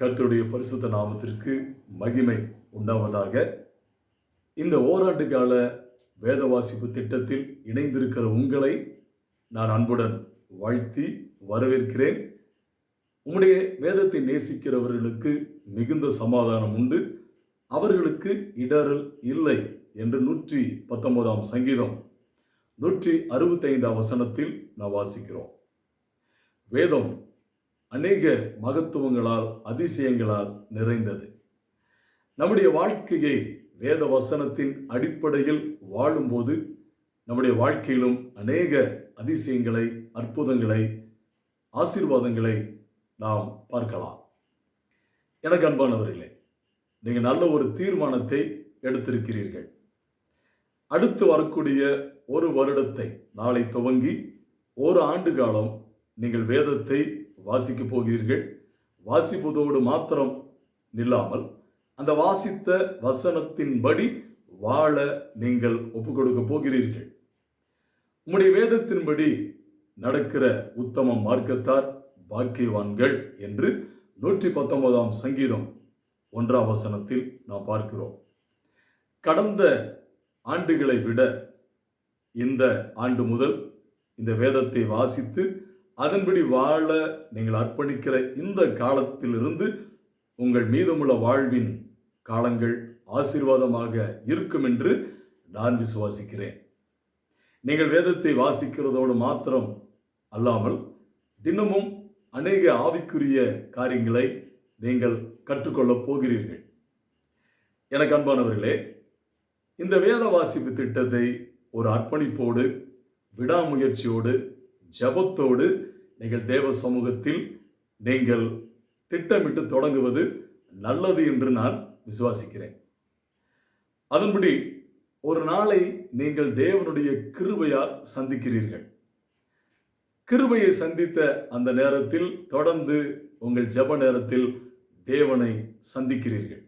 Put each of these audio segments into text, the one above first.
கர்த்தருடைய பரிசுத்த நாமத்திற்கு மகிமை உண்டாவதாக. இந்த ஓராண்டு கால வேத வாசிப்பு திட்டத்தில் இணைந்திருக்கிற உங்களை நான் அன்புடன் வாழ்த்தி வரவேற்கிறேன். உம்முடைய வேதத்தை நேசிக்கிறவர்களுக்கு மிகுந்த சமாதானம் உண்டு. அவர்களுக்கு இடரல் இல்லை என்று நூற்றி பத்தொன்பதாம் சங்கீதம் நூற்றி அறுபத்தைந்தாம் வசனத்தில் நான் வாசிக்கிறோம். வேதம் அநேக மகத்துவங்களால் அதிசயங்களால் நிறைந்தது. நம்முடைய வாழ்க்கையை வேத வசனத்தின் அடிப்படையில் வாழும்போது நம்முடைய வாழ்க்கையிலும் அநேக அதிசயங்களை அற்புதங்களை ஆசீர்வாதங்களை நாம் பார்க்கலாம். எனக்கு அன்பானவர்களே நீங்கள் நல்ல ஒரு தீர்மானத்தை எடுத்திருக்கிறீர்கள். அடுத்து வரக்கூடிய ஒரு வருடத்தை நாளை துவங்கி ஒரு ஆண்டு காலம் நீங்கள் வேதத்தை வாசிக்கப் போகிறீர்கள். வாசிப்பதோடு மாத்திரம் நில்லாமல் அந்த வாசித்த வசனத்தின்படி வாழ நீங்கள் ஒப்பு கொடுக்க போகிறீர்கள். உம்முடைய வேதத்தின்படி நடக்கிற உத்தம மார்க்கத்தார் பாக்கியவான்கள் என்று நூற்றி பத்தொன்பதாம் சங்கீதம் ஒன்றாம் வசனத்தில் நாம் பார்க்கிறோம். கடந்த ஆண்டுகளை விட இந்த ஆண்டு முதல் இந்த வேதத்தை வாசித்து அதன்படி வாழ நீங்கள் அர்ப்பணிக்கிற இந்த காலத்திலிருந்து உங்கள் மீதமுள்ள வாழ்வின் காலங்கள் ஆசீர்வாதமாக இருக்கும் என்று நான் விசுவாசிக்கிறேன். நீங்கள் வேதத்தை வாசிக்கிறதோடு மாத்திரம் அல்லாமல் தினமும் அநேக ஆவிக்குரிய காரியங்களை நீங்கள் கற்றுக்கொள்ளப் போகிறீர்கள். எனக்கு அன்பானவர்களே இந்த வேத வாசிப்பு திட்டத்தை ஒரு அர்ப்பணிப்போடு விடாமுயற்சியோடு ஜபத்தோடு நீங்கள் தேவ சமூகத்தில் நீங்கள் திட்டமிட்டு தொடங்குவது நல்லது என்று நான் விசுவாசிக்கிறேன். அதன்படி ஒரு நாளை நீங்கள் தேவனுடைய கிருபையால் சந்திக்கிறீர்கள். கிருபையை சந்தித்த அந்த நேரத்தில் தொடர்ந்து உங்கள் ஜப நேரத்தில் தேவனை சந்திக்கிறீர்கள்.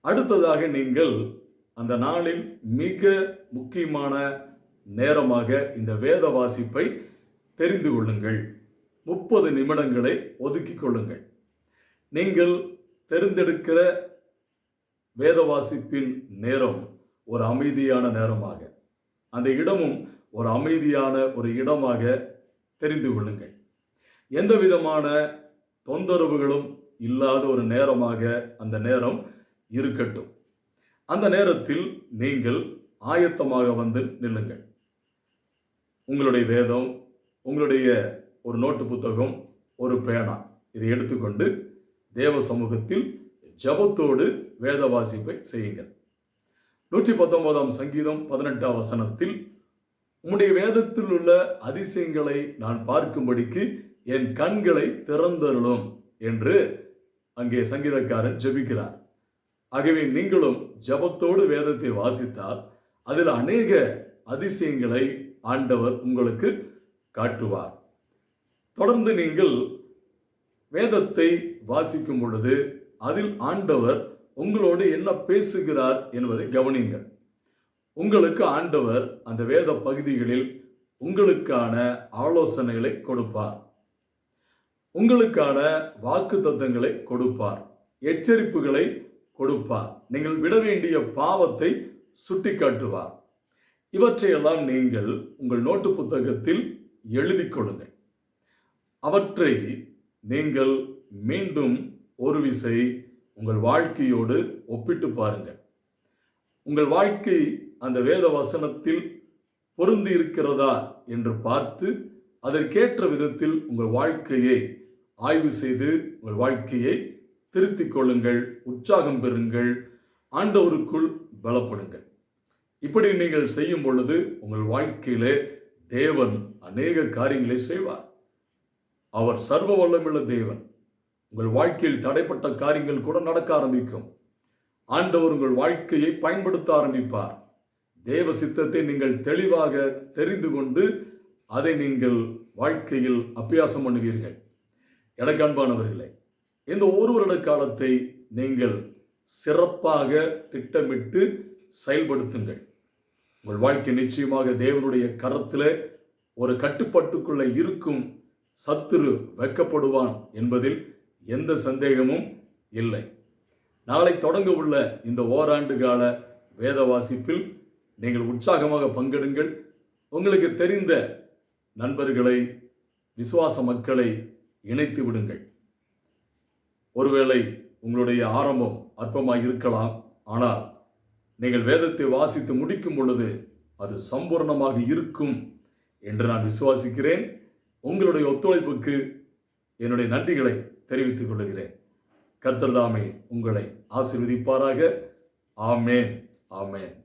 அடுத்ததாக நீங்கள் அந்த நாளில் மிக முக்கியமான நேரமாக இந்த வேத வாசிப்பை தெரிந்து கொள்ளுங்கள். முப்பது நிமிடங்களை ஒதுக்கிக் கொள்ளுங்கள். நீங்கள் தெரிந்தெடுக்கிற வேத வாசிப்பின் நேரம் ஒரு அமைதியான நேரமாக அந்த இடமும் ஒரு அமைதியான ஒரு இடமாக தெரிந்து கொள்ளுங்கள். எந்த விதமான தொந்தரவுகளும் இல்லாத ஒரு நேரமாக அந்த நேரம் இருக்கட்டும். அந்த நேரத்தில் நீங்கள் ஆயத்தமாக வந்து நில்லுங்கள். உங்களுடைய வேதம் உங்களுடைய ஒரு நோட்டு புத்தகம் ஒரு பேனா. இதை எடுத்துக்கொண்டு தேவ சமூகத்தில் ஜபத்தோடு வேத வாசிப்பை செய்யுங்கள். நூற்றி பத்தொன்பதாம் சங்கீதம் பதினெட்டாம் வசனத்தில் உம்முடைய வேதத்தில் உள்ள அதிசயங்களை நான் பார்க்கும்படிக்கு என் கண்களை திறந்தருளும் என்று அங்கே சங்கீதக்காரன் ஜபிக்கிறார். ஆகவே நீங்களும் ஜபத்தோடு வேதத்தை வாசித்தால் அதில் அநேக அதிசயங்களை ஆண்டவர் உங்களுக்கு காட்டுவார். தொடர்ந்து நீங்கள் வேதத்தை வாசிக்கும் பொழுது அதில் ஆண்டவர் உங்களோடு என்ன பேசுகிறார் என்பதை கவனிங்கள் உங்களுக்கு ஆண்டவர் அந்த வேத பகுதிகளில் உங்களுக்கான ஆலோசனைகளை கொடுப்பார். உங்களுக்கான வாக்கு தத்தங்களை கொடுப்பார். எச்சரிப்புகளை கொடுப்பார். நீங்கள் விட வேண்டிய பாவத்தை சுட்டிக்காட்டுவார். இவற்றையெல்லாம் நீங்கள் உங்கள் நோட்டு புத்தகத்தில் எழுதி கொள்ளுங்கள். அவற்றை நீங்கள் மீண்டும் ஒரு விசை உங்கள் வாழ்க்கையோடு ஒப்பிட்டு பாருங்கள். உங்கள் வாழ்க்கை அந்த வேத வசனத்தில் பொருந்தி இருக்கிறதா என்று பார்த்து அதற்கேற்ற விதத்தில் உங்கள் வாழ்க்கையை ஆய்வு செய்து உங்கள் வாழ்க்கையை திருத்திக் கொள்ளுங்கள் உற்சாகம் பெறுங்கள் ஆண்டவருக்குள் பலப்படுங்கள். இப்படி நீங்கள் செய்யும் பொழுது உங்கள் வாழ்க்கையிலே தேவன் அநேக காரியங்களை செய்வார். அவர் சர்வ வல்லமுள்ள தேவன். உங்கள் வாழ்க்கையில் தடைப்பட்ட காரியங்கள் கூட நடக்க ஆரம்பிக்கும். ஆண்டவர் உங்கள் வாழ்க்கையை பயன்படுத்த ஆரம்பிப்பார். தேவ சித்தத்தை நீங்கள் தெளிவாக தெரிந்து கொண்டு அதை நீங்கள் வாழ்க்கையில் அபியாசம் பண்ணுவீர்கள். எனக்கு அன்பானவர்களே இந்த ஒரு வருட காலத்தை நீங்கள் சிறப்பாக திட்டமிட்டு செயல்படுத்துங்கள். உங்கள் வாழ்க்கை நிச்சயமாக தேவனுடைய கரத்தில் ஒரு கட்டுப்பாட்டுக்குள்ள இருக்கும் சத்துரு வெட்கப்படுவான் என்பதில் எந்த சந்தேகமும் இல்லை. நாளை தொடங்க உள்ள இந்த ஓராண்டு கால வேத வாசிப்பில் நீங்கள் உற்சாகமாக பங்கெடுங்கள். உங்களுக்கு தெரிந்த நண்பர்களை விசுவாச மக்களை இணைத்து விடுங்கள். ஒருவேளை உங்களுடைய ஆரம்பம் அற்பமாக இருக்கலாம் ஆனால் நீங்கள் வேதத்தை வாசித்து முடிக்கும் பொழுது அது சம்பூர்ணமாக இருக்கும் என்று நான் விசுவாசிக்கிறேன். உங்களுடைய ஒத்துழைப்புக்கு என்னுடைய நன்றிகளை தெரிவித்துக் கொள்கிறேன். கர்த்தர் தாமே உங்களை ஆசீர்வதிப்பாராக. ஆமேன். ஆமேன்.